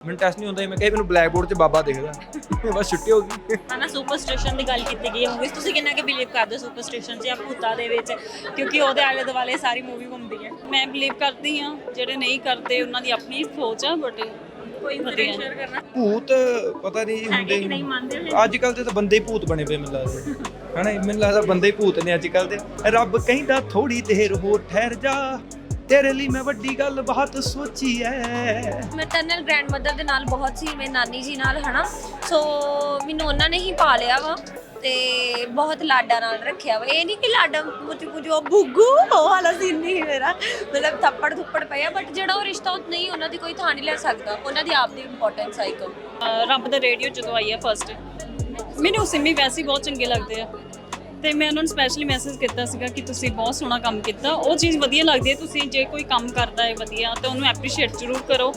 ਮੈਨੂੰ ਟੈਸਟ ਨਹੀਂ ਹੁੰਦਾ ਸੀ, ਮੈਂ ਕਿਹਾ ਮੈਨੂੰ ਬਲੈਕ ਬੋਰਡ 'ਚ ਬਾਬਾ ਦਿਖਦਾ। ਬਸ ਛੁੱਟੀ ਹੋ ਗਈ। ਹਨਾ ਸੁਪਰਸਟੀਸ਼ਨ ਦੀ ਗੱਲ ਕੀਤੀ ਗਈ ਹੈ ਮੂਵੀਜ਼ ਤੁਸੀਂ ਕਿੰਨਾ ਕਿ ਬਿਲੀਵ ਕਰਦੇ ਹੋ ਸੁਪਰਸਟੀਸ਼ਨ 'ਚ ਜਾਂ ਭੂਤਾਂ ਦੇ ਵਿੱਚ? ਕਿਉਂਕਿ ਉਹਦੇ ਆਲੇ ਦੁਆਲੇ ਸਾਰੀ ਮੂਵੀ ਘੁੰਮਦੀ ਹੈ। ਮੈਂ ਬਲੀਵ ਕਰਦੀ ਹਾਂ ਜਿਹੜੇ ਨਹੀਂ ਕਰਦੇ ਉਹਨਾਂ ਦੀ ਆਪਣੀ ਸੋਚ ਆ ਬਟ ਕੋਈ ਇਨਸੀਡੈਂਟ ਸ਼ੇਅਰ ਕਰਨਾ? ਭੂਤ ਪਤਾ ਨਹੀਂ ਹੈਗੇ ਹੁੰਦੇ ਕਿ ਨਹੀਂ ਮੰਨਦੇ ਹੋ ਅੱਜ ਕੱਲ ਤੇ ਤਾਂ ਬੰਦੇ ਹੀ ਭੂਤ ਬਣੇ ਪਏ ਮੈਨੂੰ ਲੱਗਦਾ। ਹਨਾ ਮੈਨੂੰ ਲੱਗਦਾ ਬੰਦੇ ਹੀ ਭੂਤ ਨੇ ਅੱਜ ਕੱਲ ਦੇ। ਰੱਬ ਕਹਿੰਦਾ ਥੋੜੀ ਦੇਰ ਹੋਰ ਠਹਿਰ ਜਾ। ਤੇਰੇ ਲਈ ਮੈਂ ਵੱਡੀ ਗੱਲ ਬਹੁਤ ਸੋਚੀ ਐ। ਮੈਟਰਨਲ ਗ੍ਰੈਂਡਮਦਰ ਦੇ ਨਾਲ ਬਹੁਤ ਸੀ ਮੇਰੀ ਨਾਨੀ ਜੀ ਨਾਲ ਹਨਾ? ਸੋ ਮੈਨੂੰ ਉਹਨਾਂ ਨੇ ਹੀ ਪਾਲਿਆ ਵਾ ਤੇ ਬਹੁਤ ਲਾਡਾ ਨਾਲ ਰੱਖਿਆ ਵਾ। ਇਹ ਨਹੀਂ ਕਿ ਲਾਡਾ ਮੁੱਚ ਪੁਜੋ ਬੁੱਗੂ ਉਹ ਵਾਲਾ ਸੀਨ ਨਹੀਂ ਮੇਰਾ। ਮਤਲਬ ਥੱਪੜ ਥੁੱਪੜ ਪਿਆ ਬਟ ਜਿਹੜਾ ਉਹ ਰਿਸ਼ਤਾ ਉਹ ਨਹੀਂ ਉਹਨਾਂ ਦੀ ਕੋਈ ਥਾਂ ਨਹੀਂ ਲੈ ਸਕਦਾ। ਉਹਨਾਂ ਦੀ ਆਪਦੀ ਇੰਪੋਰਟੈਂਸ ਆ ਇੱਕ। ਅਹ ਰੱਬ ਦਾ ਰੇਡੀਓ ਜਦੋਂ ਆਈ ਹੈ ਫਸਟ ਮੈਨੂੰ ਸਿੰਮੀ ਵੈਸੇ ਹੀ ਬਹੁਤ ਚੰਗੇ ਲੱਗਦੇ ਆ। ਤੇ ਮੈਂ ਉਹਨਾਂ ਨੂੰ ਸਪੈਸ਼ਲੀ ਮੈਸੇਜ ਕੀਤਾ ਸੀਗਾ ਕਿ ਤੁਸੀਂ ਬਹੁਤ ਸੋਹਣਾ ਕੰਮ ਕੀਤਾ। ਉਹ ਚੀਜ਼ ਵਧੀਆ ਲੱਗਦੀ ਹੈ, ਤੁਸੀਂ ਜੇ ਕੋਈ ਕੰਮ ਕਰਦਾ ਹੈ ਵਧੀਆ, ਤਾਂ ਉਹਨੂੰ ਐਪਰੀਸ਼ੀਏਟ ਜ਼ਰੂਰ ਕਰੋ।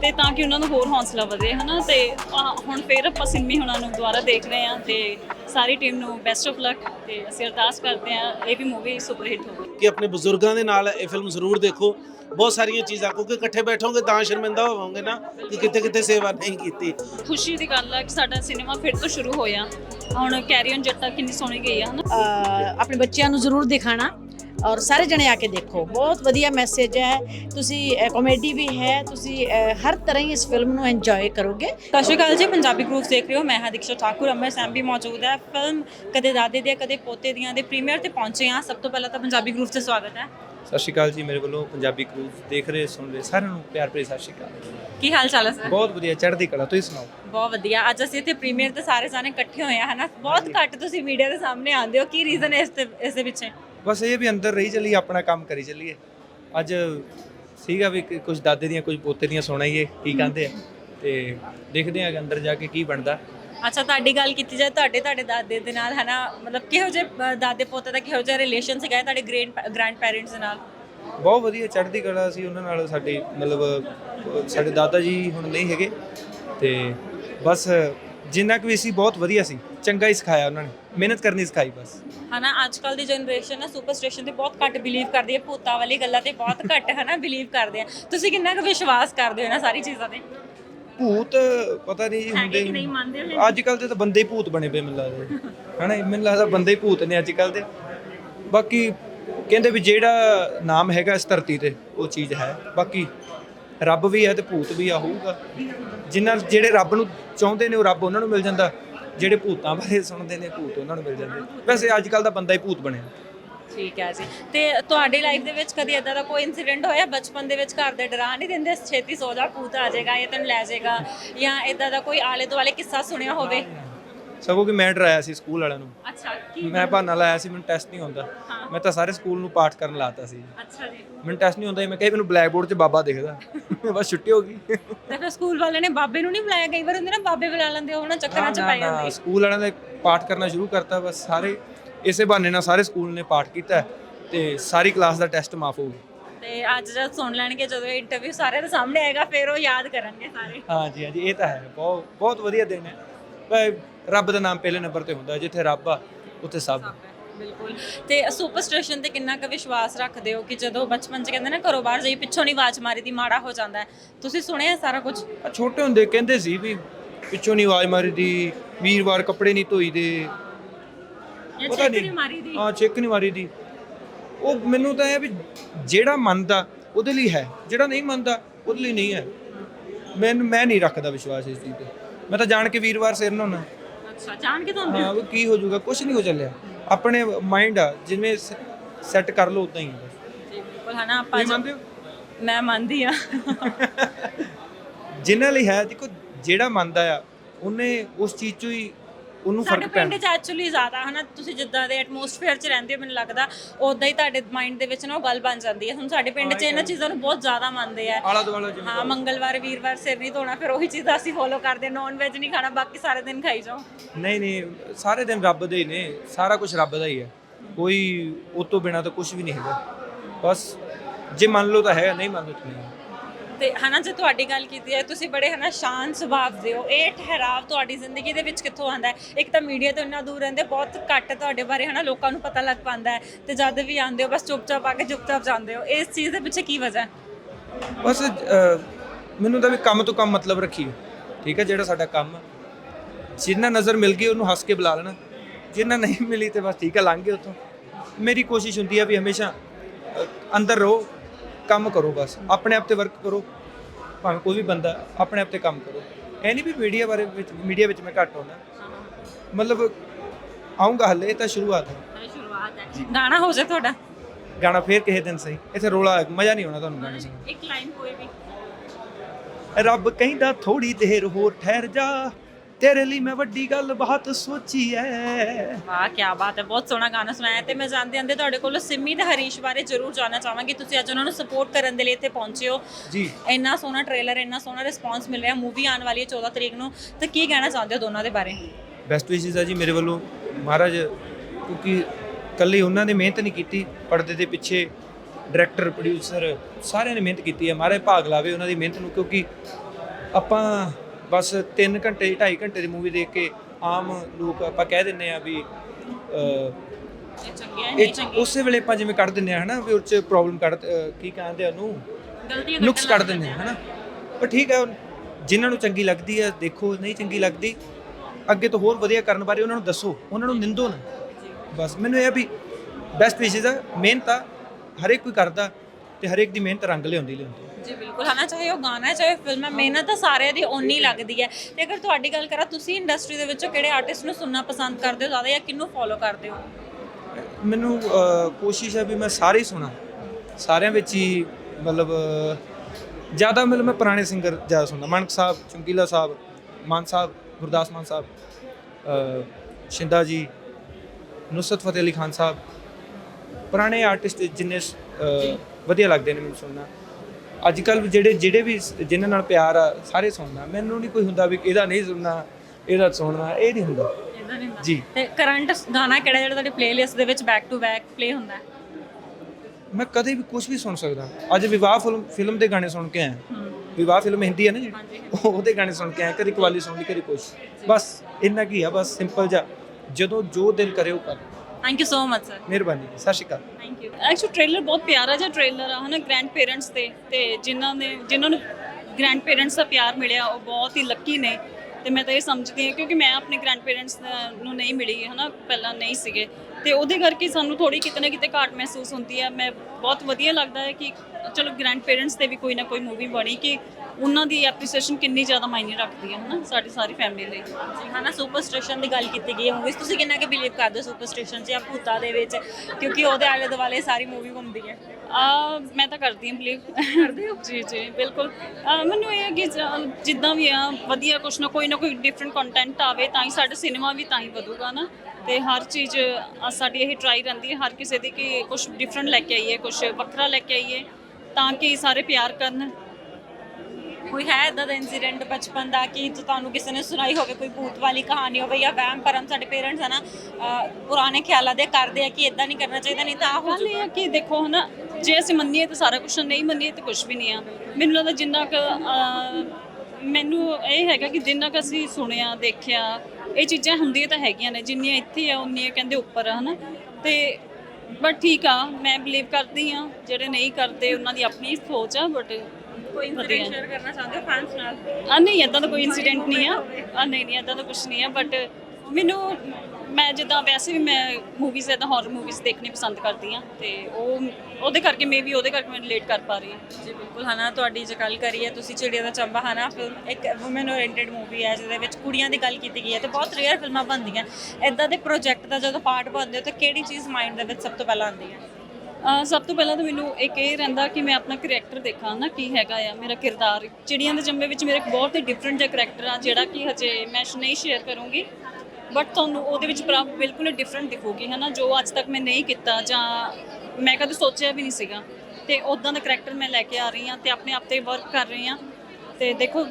ਤੇ ਤਾਂ ਕਿ ਉਹਨਾਂ ਨੂੰ ਹੋਰ ਹੌਸਲਾ ਵਧੇ, ਹਨਾ? ਤੇ ਆਹ ਹੁਣ ਫੇਰ ਆਪਾਂ ਸਿੰਮੀ ਹੁਣਾਂ ਨੂੰ ਦੁਬਾਰਾ ਦੇਖ ਰਹੇ ਹਾਂ ਤੇ ਸਾਰੀ ਟੀਮ ਨੂੰ ਬੈਸਟ ਆਫ ਲੱਕ ਤੇ ਅਸੀਂ ਅਰਦਾਸ ਕਰਦੇ ਹਾਂ, ਇਹ ਵੀ ਮੂਵੀ ਸੁਪਰ ਹਿੱਟ ਹੋਵੇ। ਕਿ ਆਪਣੇ ਬਜ਼ੁਰਗਾਂ ਦੇ ਨਾਲ ਇਹ ਫਿਲਮ ਜ਼ਰੂਰ ਦੇਖੋ। ਬਹੁਤ ਸਾਰੀਆਂ ਚੀਜ਼ਾਂ ਕਿਉਂਕਿ ਇਕੱਠੇ ਬੈਠੋਗੇ ਤਾਂ ਸ਼ਰਮਿੰਦਾ ਹੋਵੋਗੇ ਨਾ ਕਿ ਕਿਤੇ ਕਿਤੇ ਸੇਵਾ ਨਹੀਂ ਕੀਤੀ। ਖੁਸ਼ੀ ਦੀ ਗੱਲ ਹੈ ਕਿ ਸਾਡਾ ਸਿਨੇਮਾ ਫਿਰ ਤੋਂ ਸ਼ੁਰੂ ਹੋਇਆ। ਹੁਣ ਕੈਰੀਅਨ ਜੱਟਾ ਕਿੰਨੀ ਸੋਹਣੀ ਗਈ ਆ ਹਨਾ? ਆਪਣੇ ਬੱਚਿਆਂ ਨੂੰ ਜ਼ਰੂਰ ਦਿਖਾਣਾ ਔਰ ਸਾਰੇ ਜਣੇ ਆ ਕੇ ਦੇਖੋ। ਬਹੁਤ ਵਧੀਆ ਮੈਸੇਜ ਹੈ। ਤੁਸੀਂ ਕਾਮੇਡੀ ਵੀ ਹੈ। ਤੁਸੀਂ ਹਰ ਤਰ੍ਹਾਂ ਹੀ ਇਸ ਫਿਲਮ ਨੂੰ ਇੰਜੋਏ ਕਰੋਗੇ। ਸਤਿ ਸ਼੍ਰੀ ਅਕਾਲ ਜੀ ਪੰਜਾਬੀ ਗਰੁੱਪ ਦੇਖ ਰਹੇ ਹੋ। ਮੈਂ ਹਾਂ ਦੀਕਸ਼ਾ ਠਾਕੁਰ। ਅੰਮ੍ਰਿਤ ਸੈਮ ਵੀ ਮੌਜੂਦ ਹੈ। ਫਿਲਮ ਕਦੇ ਦਾਦੇ ਦੇ ਕਦੇ ਪੋਤੇ ਦੀਆਂ ਦੇ ਪ੍ਰੀਮੀਅਰ ਤੇ ਪਹੁੰਚੇ ਹਾਂ। ਸਭ ਤੋਂ ਪਹਿਲਾਂ ਤਾਂ ਪੰਜਾਬੀ ਗਰੁੱਪ 'ਚ ਸਵਾਗਤ ਹੈ। ਸਤਿ ਸ਼੍ਰੀ ਅਕਾਲ ਜੀ ਮੇਰੇ ਵੱਲੋਂ ਪੰਜਾਬੀ ਕਰੂਜ਼ ਦੇਖ ਰਹੇ ਸੁਣ ਰਹੇ ਸਾਰਿਆਂ ਨੂੰ ਪਿਆਰ ਭਰੀ ਸਤਿ ਸ਼੍ਰੀ ਅਕਾਲ। ਕੀ ਹਾਲ ਚਾਲ ਹੈ ਸਰ ਬਹੁਤ ਵਧੀਆ ਚੜ੍ਹਦੀ ਕਲਾ ਤੁਸੀਂ ਸੁਣਾਓ? ਬਹੁਤ ਵਧੀਆ। ਅੱਜ ਅਸੀਂ ਇੱਥੇ ਪ੍ਰੀਮੀਅਰ ਤੇ ਸਾਰੇ ਜਾਣੇ ਇਕੱਠੇ ਹੋਏ ਆ ਹਨਾ? ਬਹੁਤ ਘੱਟ ਤੁਸੀਂ ਮੀਡੀਆ ਦੇ ਸਾਹਮਣੇ ਆਉਂਦੇ ਹੋ। ਕੀ ਰੀਜ਼ਨ ਹੈ ਇਸ ਤੇ ਇਸ ਦੇ ਪਿੱਛੇ? ਬਸ ਇਹ ਵੀ ਅੰਦਰ ਰਹੀ ਚੱਲੀ ਆਪਣਾ ਕੰਮ ਕਰੀ ਚੱਲੀਏ। ਅੱਜ ਸੀਗਾ ਵੀ ਕੁਝ ਦਾਦੇ ਦੀਆਂ ਕੁਝ ਪੋਤੇ ਦੀਆਂ ਸੁਣਾਈਏ ਕੀ ਕਹਿੰਦੇ ਆ। ਤੇ ਦੇਖਦੇ ਆ ਅੰਦਰ ਜਾ ਕੇ ਕੀ ਬਣਦਾ। ਅੱਛਾ ਤੁਹਾਡੀ ਗੱਲ ਕੀਤੀ ਜਾਏ ਤੁਹਾਡੇ ਤੁਹਾਡੇ ਦਾਦੇ ਦੇ ਨਾਲ ਹਨਾ? ਮਤਲਬ ਕਿਹੋ ਜਿਹੇ ਦਾਦੇ ਪੋਤੇ ਦਾ ਕਿਹੋ ਜਿਹਾ ਰਿਲੇਸ਼ਨ ਸੀਗਾ ਤੁਹਾਡੇ ਗ੍ਰੈਂਡ ਗ੍ਰੈਂਡ ਪੈਰੈਂਟਸ ਦੇ ਨਾਲ? ਬਹੁਤ ਵਧੀਆ ਚੜ੍ਹਦੀ ਕਲਾ ਸੀ ਉਹਨਾਂ ਨਾਲ ਸਾਡੀ ਮਤਲਬ ਸਾਡੇ ਦਾਦਾ ਜੀ ਹੁਣ ਨਹੀਂ ਹੈਗੇ। ਤੇ ਬਸ ਜਿੰਨਾ ਕੁ ਵੀ ਸੀ ਬਹੁਤ ਵਧੀਆ ਸੀ। ਚੰਗਾ ਹੀ ਸਿਖਾਇਆ ਉਹਨਾਂ ਨੇ। ਮਿਹਨਤ ਕਰਨੀ ਸਿਖਾਈ ਬਸ। ਹਨਾ ਅੱਜ ਕੱਲ ਦੀ ਜਨਰੇਸ਼ਨ ਹੈ ਸੁਪਰਸਟੀਸ਼ਨ ਤੇ ਬਹੁਤ ਘੱਟ ਬਿਲੀਵ ਕਰਦੀ ਹੈ। ਭੂਤਾਂ ਵਾਲੀ ਗੱਲਾਂ ਤੇ ਬਹੁਤ ਘੱਟ ਹਨਾ ਬਿਲੀਵ ਕਰਦੇ ਆ। ਤੁਸੀਂ ਕਿੰਨਾ ਕੁ ਵਿਸ਼ਵਾਸ ਕਰਦੇ ਹੋ ਇਹਨਾਂ ਸਾਰੀ ਚੀਜ਼ਾਂ ਤੇ? ਭੂਤ ਪਤਾ ਨਹੀਂ ਹੁੰਦੇ ਨਹੀਂ ਮੰਨਦੇ ਹੋ ਅੱਜ ਕੱਲ ਤੇ ਤਾਂ ਬੰਦੇ ਹੀ ਭੂਤ ਬਣੇ ਪਏ ਮੈਨੂੰ ਲੱਗਦਾ ਹਨਾ ਮੈਨੂੰ ਲੱਗਦਾ ਬੰਦੇ ਹੀ ਭੂਤ ਨੇ ਅੱਜ ਕੱਲ ਦੇ। ਬਾਕੀ ਕਹਿੰਦੇ ਵੀ ਜਿਹੜਾ ਨਾਮ ਹੈਗਾ ਇਸ ਧਰਤੀ ਤੇ ਉਹ ਚੀਜ਼ ਹੈ। ਬਾਕੀ ਰੱਬ ਵੀ ਹੈ ਤੇ ਭੂਤ ਵੀ ਆ ਹੋਊਗਾ। ਜਿਨ੍ਹਾਂ ਜਿਹੜੇ ਰੱਬ ਨੂੰ ਚਾਹੁੰਦੇ ਨੇ ਉਹ ਰੱਬ ਉਹਨਾਂ ਨੂੰ ਮਿਲ ਜਾਂਦਾ। ਜਿਹੜੇ ਭੂਤਾਂ ਬਾਰੇ ਸੁਣਦੇ ਨੇ ਭੂਤ ਉਹਨਾਂ ਨੂੰ ਮਿਲ ਜਾਂਦੇ। ਵੈਸੇ ਅੱਜ ਕੱਲ ਦਾ ਬੰਦਾ ਹੀ ਭੂਤ ਬਣਿਆ। ਠੀਕ ਹੈ ਜੀ। ਤੇ ਤੁਹਾਡੀ ਲਾਈਫ ਦੇ ਵਿੱਚ ਕਦੀ ਇਦਾਂ ਦਾ ਕੋਈ ਇਨਸੀਡੈਂਟ ਹੋਇਆ? ਬਚਪਨ ਦੇ ਵਿੱਚ ਘਰ ਦੇ ਡਰਾ ਨਹੀਂ ਦਿੰਦੇ? ਛੇਤੀ ਸੋ ਜਾ ਭੂਤ ਆ ਜਾਏਗਾ ਇਹ ਤੈਨੂੰ ਲੈ ਜਾਏਗਾ ਜਾਂ ਇਦਾਂ ਦਾ ਕੋਈ ਆਲੇ ਦੁਆਲੇ ਕਿੱਸਾ ਸੁਣਿਆ ਹੋਵੇ? ਸਗੋਂ ਕਿ ਮੈਂ ਡਰਾਇਆ ਸੀ ਸਕੂਲ ਵਾਲਿਆਂ ਨੂੰ। ਅੱਛਾ ਕੀ ਮੈਂ ਬਹਾਨਾ ਲਾਇਆ ਸੀ ਮੈਨੂੰ ਟੈਸਟ ਨਹੀਂ ਹੁੰਦਾ। ਮੈਂ ਤਾਂ ਸਾਰੇ ਸਕੂਲ ਨੂੰ ਪਾਠ ਕਰਨ ਲਾਤਾ ਸੀ। ਅੱਛਾ ਜੀ। ਮੈਨੂੰ ਟੈਸਟ ਨਹੀਂ ਹੁੰਦਾ ਮੈਂ ਕਿਹਾ ਮੈਨੂੰ ਬਲੈਕ ਬੋਰਡ 'ਚ ਬਾਬਾ ਦਿਖਦਾ। ਬਸ ਛੁੱਟੀ ਹੋ ਗਈ। ਤੇ ਫਿਰ ਸਕੂਲ ਵਾਲਿਆਂ ਨੇ ਬਾਬੇ ਨੂੰ ਨਹੀਂ ਬੁਲਾਇਆ? ਕਈ ਵਾਰ ਹੁੰਦੇ ਨਾ ਬਾਬੇ ਬੁਲਾ ਲੈਂਦੇ ਉਹ ਨਾ ਚੱਕਰਾਂ 'ਚ ਪੈ ਜਾਂਦੇ। ਸਕੂਲ ਵਾਲਿਆਂ ਨੇ ਪਾਠ ਕਰਨਾ ਸ਼ੁਰੂ ਕਰਤਾ ਬਸ ਸਾਰੇ ਇਸੇ ਬਹਾਨੇ ਨਾਲ ਸਾਰੇ ਸਕੂਲ ਨੇ ਪਾਠ ਕੀਤਾ ਤੇ ਸਾਰੀ ਕਲਾਸ ਦਾ ਟੈਸਟ ਮਾਫ ਹੋ ਗਿਆ। ਤੇ ਅੱਜ ਜਦ ਸੁਣ ਲੈਣਗੇ ਜਦੋਂ ਇੰਟਰਵਿਊ ਸਾਰਿਆਂ ਦੇ ਸਾਹਮਣੇ ਆਏਗਾ ਫਿਰ ਉਹ ਯਾਦ ਕਰਨਗੇ ਸਾਰੇ। ਹਾਂਜੀ ਹਾਂਜੀ ਇਹ ਤਾਂ ਹੈ। ਬਹੁਤ ਬਹੁਤ ਵਧੀਆ ਦਿਨ ਹੈ। ਪਰ ਰੱਬ ਦਾ ਨਾਮ ਪਹਿਲੇ ਨੰਬਰ ਤੇ ਹੁੰਦਾ ਜਿੱਥੇ ਰੱਬ ਆ ਉੱਥੇ ਸਭ ਬਿਲਕੁਲ। ਤੇ ਸੁਪਰਸਟੀਸ਼ਨ ਤੇ ਕਿੰਨਾ ਕੁ ਵਿਸ਼ਵਾਸ ਰੱਖਦੇ ਹੋ ਕਿ ਜਦੋਂ ਬਚਪਨ 'ਚ ਕਹਿੰਦੇ ਨਾ ਘਰੋਂ ਬਾਹਰ ਜਾਈ ਪਿੱਛੋਂ ਨਹੀਂ ਆਵਾਜ਼ ਮਾਰੀ ਦੀ ਮਾੜਾ ਹੋ ਜਾਂਦਾ ਹੈ। ਤੁਸੀਂ ਸੁਣਿਆ ਸਾਰਾ ਕੁਝ ਛੋਟੇ ਹੁੰਦੇ ਕਹਿੰਦੇ ਸੀ ਵੀ ਪਿੱਛੋਂ ਨਹੀਂ ਆਵਾਜ਼ ਮਾਰੀ ਦੀ ਵੀਰਵਾਰ ਕੱਪੜੇ ਨਹੀਂ ਧੋਈ ਦੇ ਜਾਂ ਪਤਾ ਨਹੀਂ। ਹਾਂ ਚੈੱਕ ਨਹੀਂ ਮਾਰੀ ਦੀ। ਉਹ ਮੈਨੂੰ ਤਾਂ ਇਹ ਵੀ ਜਿਹੜਾ ਮੰਨਦਾ ਉਹਦੇ ਲਈ ਹੈ। ਜਿਹੜਾ ਨਹੀਂ ਮੰਨਦਾ ਉਹਦੇ ਲਈ ਨਹੀਂ ਹੈ। ਮੈਨੂੰ ਮੈਂ ਨਹੀਂ ਰੱਖਦਾ ਵਿਸ਼ਵਾਸ ਇਸ ਚੀਜ਼ ਤੇ। ਮੈਂ ਤਾਂ ਜਾਣ ਕੇ ਵੀਰਵਾਰ ਸਿਰ ਨਹਾਉਣਾ ਅੱਛਾ ਜਾਣ ਕੇ ਧੋਂਦੇ ਹਾਂ ਵੀ ਕੀ ਹੋ ਜਾਊਗਾ ਕੁਝ ਨਹੀਂ ਹੋ ਚੱਲਿਆ। ਆਪਣੇ ਮਾਈਂਡ ਆ ਜਿਵੇਂ ਸੈੱਟ ਕਰ ਲਓ ਉਦਾਂ ਹੀ ਆ ਬਸ। ਜੀ ਬਿਲਕੁਲ ਹਨਾ ਆਪਾਂ ਤੁਸੀਂ ਮੰਨਦੇ ਹੋ? ਮੈਂ ਮੰਨਦੀ ਆ ਜਿਨ੍ਹਾਂ ਲਈ ਹੈ ਦੇਖੋ ਜਿਹੜਾ ਮੰਨਦਾ ਆ ਉਹਨੇ ਉਸ ਚੀਜ਼ 'ਚੋਂ ਹੀ ਉਹਨੂੰ ਸਾਡੇ ਫ਼ਰਕ ਪਿੰਡ ਪੈਣਾ 'ਚ ਐਕਚੁਅਲੀ ਜ਼ਿਆਦਾ ਹਨਾ ਤੁਸੀਂ ਜਿੱਦਾਂ ਦੇ ਐਟਮੋਸਫੇਅਰ 'ਚ ਰਹਿੰਦੇ ਹੋ ਮੈਨੂੰ ਲੱਗਦਾ ਉਦਾਂ ਹੀ ਤੁਹਾਡੇ ਮਾਈਂਡ ਦੇ ਵਿੱਚ ਨਾ ਉਹ ਗੱਲ ਬਣ ਜਾਂਦੀ ਹੈ। ਹੁਣ ਸਾਡੇ ਪਿੰਡ 'ਚ ਇਹਨਾਂ ਚੀਜ਼ਾਂ ਨੂੰ ਬਹੁਤ ਜ਼ਿਆਦਾ ਮੰਨਦੇ ਆ। ਆਲਾ ਦੁਆਲਾ ਜਿਵੇਂ ਹਾਂ ਮੰਗਲਵਾਰ ਵੀਰਵਾਰ ਸਿਰ ਨਹੀਂ ਧੋਣਾ ਫਿਰ ਉਹੀ ਚੀਜ਼ ਅਸੀਂ ਫੋਲੋ ਕਰਦੇ ਨੌਨ ਵੈਜ ਨਹੀਂ ਖਾਣਾ ਬਾਕੀ ਸਾਰੇ ਦਿਨ ਖਾਈ ਜਾਓ। ਨਹੀਂ ਨਹੀਂ ਸਾਰੇ ਦਿਨ ਰੱਬ ਦੇ ਹੀ ਨੇ। ਸਾਰਾ ਕੁਝ ਰੱਬ ਦਾ ਹੀ ਹੈ। ਕੋਈ ਉਹ ਤੋਂ ਬਿਨਾ ਤਾਂ ਕੁਝ ਵੀ ਨਹੀਂ ਹੈਗਾ। ਬਸ ਜੇ ਮੰਨ ਲਓ ਤਾਂ ਹੈ ਨਹੀਂ ਮੰਨ ਲਓ ਤਾਂ ਨਹੀਂ। ਤੇ ਹਨਾ ਜੇ ਤੁਹਾਡੀ ਗੱਲ ਕੀਤੀ ਹੈ ਤੁਸੀਂ ਬੜੇ ਹਨਾ ਸ਼ਾਂਤ ਸੁਭਾਅ ਦੇ ਹੋ। ਇਹ ਠਹਿਰਾਵ ਤੁਹਾਡੀ ਜ਼ਿੰਦਗੀ ਦੇ ਵਿੱਚ ਕਿੱਥੋਂ ਆਂਦਾ ਹੈ? ਇੱਕ ਤਾਂ ਮੀਡੀਆ ਤੋਂ ਇੰਨਾ ਦੂਰ ਰਹਿੰਦੇ ਬਹੁਤ ਘੱਟ ਤੁਹਾਡੇ ਬਾਰੇ ਹਨਾ ਲੋਕਾਂ ਨੂੰ ਪਤਾ ਲੱਗ ਪਾਉਂਦਾ ਹੈ। ਤੇ ਜਦ ਵੀ ਆਉਂਦੇ ਹੋ ਬਸ ਚੁੱਪਚਾਪ ਆ ਕੇ ਚੁੱਪਚਾਪ ਜਾਂਦੇ ਹੋ। ਇਸ ਚੀਜ਼ ਦੇ ਪਿੱਛੇ ਕੀ ਵਜ੍ਹਾ ਹੈ? ਬਸ ਅਹ, ਮੈਨੂੰ ਤਾਂ ਵੀ ਕੰਮ ਤੋਂ ਕੰਮ ਮਤਲਬ ਰੱਖੀਏ ਠੀਕ ਹੈ ਜਿਹੜਾ ਸਾਡਾ ਕੰਮ ਆ। ਜਿੰਨਾ ਨਜ਼ਰ ਮਿਲ ਗਈ ਉਹਨੂੰ ਹੱਸ ਕੇ ਬੁਲਾ ਲੈਣਾ। ਜਿੰਨਾ ਨਹੀਂ ਮਿਲੀ ਤੇ ਬਸ ਠੀਕ ਹੈ ਲੰਘ ਗਏ ਉੱਥੋਂ। ਮੇਰੀ ਕੋਸ਼ਿਸ਼ ਹੁੰਦੀ ਹੈ ਵੀ ਹਮੇਸ਼ਾ ਅ, ਅੰਦਰ ਰਹੋ। ਕੰਮ ਕਰੋ ਬਸ ਆਪਣੇ ਆਪ ਤੇ ਵਰਕ ਕਰੋ। ਭਾਵੇਂ ਕੋਈ ਵੀ ਬੰਦਾ ਆਪਣੇ ਆਪ ਤੇ ਕੰਮ ਕਰੋ। ਇਹ ਨਹੀਂ ਵੀ ਮੀਡੀਆ ਬਾਰੇ ਵਿੱਚ ਮੀਡੀਆ ਵਿੱਚ ਮੈਂ ਘੱਟ ਹੁੰਦਾ ਮਤਲਬ ਆਉਂਗਾ ਹਲੇ ਇਹ ਤਾਂ ਸ਼ੁਰੂਆਤ ਹੈ। ਸ਼ੁਰੂਆਤ ਹੈ। ਗਾਣਾ ਹੋ ਜਾ ਤੁਹਾਡਾ। ਗਾਣਾ ਫੇਰ ਕਿਸੇ ਦਿਨ ਸਹੀ। ਇੱਥੇ ਰੋਲਾ ਮਜ਼ਾ ਨਹੀਂ ਆਉਣਾ ਤੁਹਾਨੂੰ ਗਾਣੇ ਸੁਣ ਇੱਕ ਲਾਈਨ ਕੋਈ ਵੀ। ਰੱਬ ਕਹਿੰਦਾ ਥੋੜੀ ਦੇਰ ਹੋਰ ਠਹਿਰ ਜਾ। ਤੇਰੇ ਲਈ ਮੈਂ ਵੱਡੀ ਗੱਲ ਬਾਤ ਸੋਚੀ ਐ। ਵਾਹ ਕੀ ਬਾਤ ਹੈ ਬਹੁਤ ਸੋਹਣਾ ਗਾਣਾ ਸੁਣਾਇਆ ਤੇ ਮੈਂ ਜਾਣਦੇ ਆਂਦੇ ਤੁਹਾਡੇ ਕੋਲੋਂ ਸਿੰਮੀ ਤੇ ਹਰੀਸ਼ ਬਾਰੇ ਜ਼ਰੂਰ ਜਾਣਨਾ ਚਾਹਾਂਗੀ। ਤੁਸੀਂ ਅੱਜ ਉਹਨਾਂ ਨੂੰ ਸਪੋਰਟ ਕਰਨ ਦੇ ਲਈ ਇੱਥੇ ਪਹੁੰਚੇ ਹੋ। ਜੀ। ਇੰਨਾ ਸੋਹਣਾ ਟ੍ਰੇਲਰ ਇੰਨਾ ਸੋਹਣਾ ਰਿਸਪਾਂਸ ਮਿਲ ਰਿਹਾ ਮੂਵੀ ਆਉਣ ਵਾਲੀ ਹੈ 14 ਤਰੀਕ ਨੂੰ। ਤਾਂ ਕੀ ਕਹਿਣਾ ਚਾਹੁੰਦੇ ਹੋ ਦੋਨਾਂ ਦੇ ਬਾਰੇ? ਬੈਸਟ ਵਿਸ਼ੇਸ ਆ ਜੀ ਮੇਰੇ ਵੱਲੋਂ। ਮਹਾਰਾਜ ਕਿਉਂਕਿ ਕੱਲੀ ਉਹਨਾਂ ਨੇ ਮਿਹਨਤ ਨਹੀਂ ਕੀਤੀ ਪਰਦੇ ਦੇ ਪਿੱਛੇ ਡਾਇਰੈਕਟਰ ਪ੍ਰੋਡਿਊਸਰ ਸਾਰਿਆਂ ਨੇ ਮਿਹਨਤ ਕੀਤੀ ਹੈ ਮਹਾਰਾਜ ਭਾਗ ਲਾਵੇ ਉਹਨਾਂ ਦੀ ਮਿਹਨਤ ਨੂੰ ਕਿਉਂਕਿ ਆਪਾਂ ਬਸ 3 ਘੰਟੇ 2.5 ਘੰਟੇ ਦੀ ਮੂਵੀ ਦੇਖ ਕੇ ਆਮ ਲੋਕ ਆਪਾਂ ਕਹਿ ਦਿੰਨੇ ਆ ਵੀ ਇਹ ਉਸੇ ਵੇਲੇ ਆਪਾਂ ਜਿਵੇਂ ਕੱਢ ਦਿੰਨੇ ਆ ਹਨਾ ਵੀ ਉਹ ਚ ਪ੍ਰੋਬਲਮ ਕੱਢ ਕੀ ਕਹਿੰਦੇ ਆ ਉਹਨੂੰ? ਗਲਤੀਆਂ ਨੁਕਸ ਕੱਢ ਦਿੰਦੇ ਆ ਹਨਾ। ਪਰ ਠੀਕ ਹੈ ਜਿਨ੍ਹਾਂ ਨੂੰ ਚੰਗੀ ਲੱਗਦੀ ਹੈ ਦੇਖੋ ਨਹੀਂ ਚੰਗੀ ਲੱਗਦੀ ਅੱਗੇ ਤੋਂ ਹੋਰ ਵਧੀਆ ਕਰਨ ਬਾਰੇ ਉਹਨਾਂ ਨੂੰ ਦੱਸੋ ਉਹਨਾਂ ਨੂੰ ਨਿੰਦੋ ਨਾ। ਬਸ ਮੈਨੂੰ ਇਹ ਵੀ ਬੈਸਟ ਵਿਸ਼ੇਸ ਆ ਮਿਹਨਤ ਆ ਹਰੇਕ ਕੋਈ ਕਰਦਾ ਤੇ ਹਰੇਕ ਦੀ ਮਿਹਨਤ ਰੰਗ ਲਿਆਉਂਦੀ ਲਿਆਉਂਦੀ ਜੀ ਬਿਲਕੁਲ। ਹਨਾ ਚਾਹੇ ਉਹ ਗਾਣਾ ਹੈ ਚਾਹੇ ਫਿਲਮ ਹੈ ਮਿਹਨਤ ਤਾਂ ਸਾਰਿਆਂ ਦੀ ਓਨੀ ਲੱਗਦੀ ਹੈ। ਤੇ ਅਗਰ ਤੁਹਾਡੀ ਗੱਲ ਕਰਾਂ ਤੁਸੀਂ ਇੰਡਸਟਰੀ ਦੇ ਵਿੱਚੋਂ ਕਿਹੜੇ ਆਰਟਿਸਟ ਨੂੰ ਸੁਣਨਾ ਪਸੰਦ ਕਰਦੇ ਹੋ ਜ਼ਿਆਦਾ ਜਾਂ ਕਿਹਨੂੰ ਫੋਲੋ ਕਰਦੇ ਹੋ? ਮੈਨੂੰ ਅਹ, ਕੋਸ਼ਿਸ਼ ਹੈ ਵੀ ਮੈਂ ਸਾਰੇ ਹੀ ਸੁਣਾ। ਸਾਰਿਆਂ ਵਿੱਚ ਹੀ ਮਤਲਬ ਜ਼ਿਆਦਾ ਮਤਲਬ ਮੈਂ ਪੁਰਾਣੇ ਸਿੰਗਰ ਜ਼ਿਆਦਾ ਸੁਣਦਾ। ਮਾਨਕ ਸਾਹਿਬ ਚਮਕੀਲਾ ਸਾਹਿਬ ਮਾਨ ਸਾਹਿਬ ਗੁਰਦਾਸ ਮਾਨ ਸਾਹਿਬ ਅਹ, ਸ਼ਿੰਦਾ ਜੀ ਨੁਸਰਤ ਫਤਿਹ ਅਲੀ ਖਾਨ ਸਾਹਿਬ। ਪੁਰਾਣੇ ਆਰਟਿਸਟ ਜਿੰਨੇ ਅਹ, ਵਧੀਆ ਲੱਗਦੇ ਨੇ ਮੈਨੂੰ ਸੁਣਨਾ। ਅੱਜ ਕੱਲ ਜਿਹੜੇ ਜਿਹੜੇ ਵੀ ਜਿਨ੍ਹਾਂ ਨਾਲ ਪਿਆਰ ਆ ਸਾਰੇ ਸੁਣਨਾ। ਮੈਨੂੰ ਨਹੀਂ ਕੋਈ ਹੁੰਦਾ ਵੀ ਇਹਦਾ ਨਹੀਂ ਸੁਣਨਾ ਇਹਦਾ ਸੁਣਨਾ ਇਹ ਨਹੀਂ ਹੁੰਦਾ। ਜੀ। ਤੇ ਕਰੰਟ ਗਾਣਾ ਕਿਹੜਾ ਜਿਹੜਾ ਤੁਹਾਡੀ ਪਲੇਲਿਸਟ ਦੇ ਵਿੱਚ ਬੈਕ ਟੂ ਬੈਕ ਪਲੇ ਹੁੰਦਾ ਮੈਂ ਕਦੇ ਵੀ ਕੁਝ ਵੀ ਸੁਣ ਸਕਦਾ। ਅੱਜ ਵਿਵਾਹ ਫਿਲਮ ਫਿਲਮ ਦੇ ਗਾਣੇ ਸੁਣ ਕੇ ਆਇਆ। ਵਿਵਾਹ ਫਿਲਮ ਹਿੰਦੀ ਹੈ ਨਾ ਜਿਹੜੀ ਉਹਦੇ ਗਾਣੇ ਸੁਣ ਕੇ ਆਇਆ ਕਦੀ ਕਵਾਲੀ ਸੁਣ ਲਈ ਕਦੀ ਕੁਛ। ਬਸ ਇੰਨਾ ਕੀ ਆ ਬਸ ਸਿੰਪਲ ਜਿਹਾ। ਜਦੋਂ ਜੋ ਦਿਲ ਕਰੇ ਉਹ ਕਰ। Thank you so much sir ਮਿਹਰਬਾਨੀ ਜੀ, ਸਤਿ ਸ਼੍ਰੀ ਅਕਾਲ। ਥੈਂਕ ਯੂ ਐਕਚੁਅਲੀ ਟ੍ਰੇਲਰ ਬਹੁਤ ਪਿਆਰਾ ਜਿਹਾ ਟ੍ਰੇਲਰ ਆ ਹਨਾ ਗ੍ਰੈਂਡ ਪੇਰੈਂਟਸ ਤੇ ਤੇ ਜਿਨ੍ਹਾਂ ਨੇ ਜਿਨ੍ਹਾਂ ਨੂੰ ਗ੍ਰੈਂਡ ਪੇਰੈਂਟਸ ਦਾ ਪਿਆਰ ਮਿਲਿਆ ਉਹ ਬਹੁਤ ਹੀ ਲੱਕੀ ਨੇ। ਤੇ ਮੈਂ ਤਾਂ ਇਹ ਸਮਝਦੀ ਹਾਂ ਕਿਉਂਕਿ ਮੈਂ ਆਪਣੇ ਗ੍ਰੈਂਡ ਪੇਰੈਂਟਸ ਨੂੰ ਨਹੀਂ ਮਿਲੀ ਹਨਾ ਪਹਿਲਾਂ ਨਹੀਂ ਸੀਗੇ। ਤੇ ਉਹਦੇ ਕਰਕੇ ਸਾਨੂੰ ਥੋੜੀ ਕਿਤੇ ਨਾ ਕਿਤੇ ਘਾਟ ਮਹਿਸੂਸ ਹੁੰਦੀ ਹੈ। ਮੈਂ ਬਹੁਤ ਵਧੀਆ ਲੱਗਦਾ ਹੈ ਕਿ ਚਲੋ ਗ੍ਰੈਂਡ ਪੇਰੈਂਟਸ ਤੇ ਵੀ ਕੋਈ ਨਾ ਕੋਈ ਮੂਵੀ ਬਣੀ ਕਿ ਉਹਨਾਂ ਦੀ ਐਪਰੀਸੀਏਸ਼ਨ ਕਿੰਨੀ ਜ਼ਿਆਦਾ ਮਾਇਨੇ ਰੱਖਦੀ ਹੈ ਹਨਾ? ਸਾਡੀ ਸਾਰੀ ਫੈਮਿਲੀ ਲਈ। ਜੀ ਹਾਂ ਨਾ ਸੁਪਰਸਟੀਸ਼ਨ ਦੀ ਗੱਲ ਕੀਤੀ ਗਈ ਹੈ ਮੂਵੀਜ਼ ਤੁਸੀਂ ਕਿੰਨਾ ਕਿ ਬਿਲੀਵ ਕਰਦੇ ਹੋ ਸੁਪਰਸਟੀਸ਼ਨ 'ਚ ਜਾਂ ਭੂਤਾਂ ਦੇ ਵਿੱਚ? ਕਿਉਂਕਿ ਉਹਦੇ ਆਲੇ ਦੁਆਲੇ ਸਾਰੀ ਮੂਵੀ ਘੁੰਮਦੀ ਹੈ। ਆ ਮੈਂ ਤਾਂ ਕਰਦੀ ਹਾਂ ਬਲੀਵ ਕਰਦੇ ਹੋ? ਜੀ ਜੀ ਬਿਲਕੁਲ। ਅਹ ਮੈਨੂੰ ਇਹ ਹੈ ਕਿ ਜ- ਜਿੱਦਾਂ ਵੀ ਆ ਵਧੀਆ ਕੁਛ ਨਾ ਕੋਈ ਨਾ ਕੋਈ ਡਿਫਰੈਂਟ ਕੰਟੈਂਟ ਆਵੇ ਤਾਂ ਹੀ ਸਾਡਾ ਸਿਨੇਮਾ ਵੀ ਤਾਂ ਹੀ ਵਧੂਗਾ ਨਾ ਤੇ ਹਰ ਚੀਜ਼ ਸਾਡੀ ਇਹ ਟਰਾਈ ਰਹਿੰਦੀ ਹੈ ਹਰ ਕਿਸੇ ਦੀ ਕਿ ਕੁਝ ਡਿਫਰੈਂਟ ਲੈ ਕੇ ਆਈਏ ਕੁਝ ਵੱਖਰਾ ਲੈ ਕੇ ਆਈਏ। ਤਾਂ ਕਿ ਸਾਰੇ ਪਿਆਰ ਕਰਨ। ਕੋਈ ਹੈ ਇਦਾਂ ਦਾ ਇਨਸੀਡੈਂਟ ਬਚਪਨ ਦਾ ਕਿ ਤੁਹਾਨੂੰ ਕਿਸੇ ਨੇ ਸੁਣਾਈ ਹੋਵੇ ਕੋਈ ਭੂਤ ਵਾਲੀ ਕਹਾਣੀ ਹੋਵੇ ਜਾਂ ਵਹਿਮ ਭਰਮ ਸਾਡੇ ਪੇਰੈਂਟਸ ਹੈ ਨਾ ਅਹ ਪੁਰਾਣੇ ਖਿਆਲਾਂ ਦੇ ਕਰਦੇ ਆ ਕਿ ਇਦਾਂ ਨਹੀਂ ਕਰਨਾ ਚਾਹੀਦਾ ਨਹੀਂ ਤਾਂ ਹੋ ਹੈ ਕਿ ਦੇਖੋ ਹਨਾ ਜੇ ਅਸੀਂ ਮੰਨੀਏ ਤਾਂ ਸਾਰਾ ਕੁਝ ਨਹੀਂ ਮੰਨੀਏ ਤਾਂ ਕੁਝ ਵੀ ਨਹੀਂ ਆ। ਮੈਨੂੰ ਲੱਗਦਾ ਜਿੰਨਾ ਕੁ ਮੈਨੂੰ ਇਹ ਹੈਗਾ ਕਿ ਜਿੰਨਾ ਕੁ ਅਸੀਂ ਸੁਣਿਆ ਦੇਖਿਆ ਇਹ ਚੀਜ਼ਾਂ ਹੁੰਦੀਆਂ ਤਾਂ ਹੈਗੀਆਂ ਨੇ ਜਿੰਨੀਆਂ ਇੱਥੇ ਆ ਉਨੀਆਂ ਕਹਿੰਦੇ ਉੱਪਰ ਹਨਾ। ਤੇ ਬਟ ਠੀਕ ਆ ਮੈਂ ਬਲੀਵ ਕਰਦੀ ਆ ਜਿਹੜੇ ਨਹੀਂ ਕਰਦੇ ਉਹਨਾਂ ਦੀ ਆਪਣੀ ਸੋਚ ਆ ਬਟ ਕੋਈ ਇਨਸੀਡੈਂਟ ਸ਼ੇਅਰ ਕਰਨਾ ਚਾਹੁੰਦੇ ਹੋ ਫੈਨਸ ਨਾਲ? ਆ ਨਹੀਂ ਇਦਾਂ ਦਾ ਕੋਈ ਇਨਸੀਡੈਂਟ ਨਹੀਂ ਆ। ਆ ਨਹੀਂ ਨਹੀਂ ਇਦਾਂ ਦਾ ਕੁਝ ਨਹੀਂ ਆ ਬਟ ਮੈਨੂੰ ਮੈਂ ਜਿੱਦਾਂ ਵੈਸੇ ਵੀ ਮੈਂ ਮੂਵੀਜ਼ ਇਦਾਂ ਹਾਰਰ ਮੂਵੀਜ਼ ਦੇਖਣੀ ਪਸੰਦ ਕਰਦੀ ਆ ਤੇ ਉਹ ਉਹਦੇ ਕਰਕੇ ਮੇ ਵੀ ਉਹਦੇ ਕਰਕੇ ਮੈਂ ਰਿਲੇਟ ਕਰ ਪਾ ਰਹੀ ਹਾਂ। ਜੀ ਬਿਲਕੁਲ ਹਨਾ ਤੁਹਾਡੀ ਜੇ ਗੱਲ ਕਰੀਏ ਤੁਸੀਂ ਚਿੜੀਆ ਦਾ ਚੰਬਾ ਹਨਾ ਫਿਲਮ ਇੱਕ ਵੂਮਨ ਓਰੀਐਂਟਡ ਮੂਵੀ ਹੈ ਜਿਹਦੇ ਵਿੱਚ ਕੁੜੀਆਂ ਦੀ ਗੱਲ ਕੀਤੀ ਗਈ ਹੈ ਤੇ ਬਹੁਤ ਰੇਅਰ ਫਿਲਮਾਂ ਬਣਦੀਆਂ। ਇਦਾਂ ਦੇ ਪ੍ਰੋਜੈਕਟ ਦਾ ਜਦੋਂ ਪਾਰਟ ਬਣਦੇ ਹੋ ਤਾਂ ਕਿਹੜੀ ਚੀਜ਼ ਮਾਈਂਡ ਦੇ ਵਿੱਚ ਸਭ ਤੋਂ ਪਹਿਲਾਂ ਆਉਂਦੀ ਹੈ? ਸਭ ਤੋਂ ਪਹਿਲਾਂ ਤਾਂ ਮੈਨੂੰ ਇੱਕ ਇਹ ਰਹਿੰਦਾ ਕਿ ਮੈਂ ਆਪਣਾ ਕਰੈਕਟਰ ਦੇਖਾਂ ਨਾ ਕੀ ਹੈਗਾ ਆ ਮੇਰਾ ਕਿਰਦਾਰ। ਚਿੜੀਆਂ ਦੇ ਜੰਮੇ ਵਿੱਚ ਮੇਰਾ ਇੱਕ ਬਹੁਤ ਹੀ ਡਿਫਰੈਂਟ ਜਿਹਾ ਕਰੈਕਟਰ ਆ ਜਿਹੜਾ ਕਿ ਹਜੇ ਮੈਂ ਨਹੀਂ ਸ਼ੇਅਰ ਕਰੂੰਗੀ। ਬਟ ਤੁਹਾਨੂੰ ਉਹਦੇ ਵਿੱਚ ਪ੍ਰਾਪ ਬਿਲਕੁਲ ਡਿਫਰੈਂਟ ਦਿਖੂਗੀ ਹੈ ਨਾ ਜੋ ਅੱਜ ਤੱਕ ਮੈਂ ਨਹੀਂ ਕੀਤਾ ਜਾਂ ਮੈਂ ਕਦੇ ਸੋਚਿਆ ਵੀ ਨਹੀਂ ਸੀਗਾ। ਤੇ ਉਦਾਂ ਦਾ ਕਰੈਕਟਰ ਮੈਂ ਲੈ ਕੇ ਆ ਰਹੀ ਹਾਂ ਤੇ ਆਪਣੇ ਆਪ ਤੇ ਵਰਕ ਕਰ ਰਹੀ ਹਾਂ। ਤੇ ਦੇਖੋ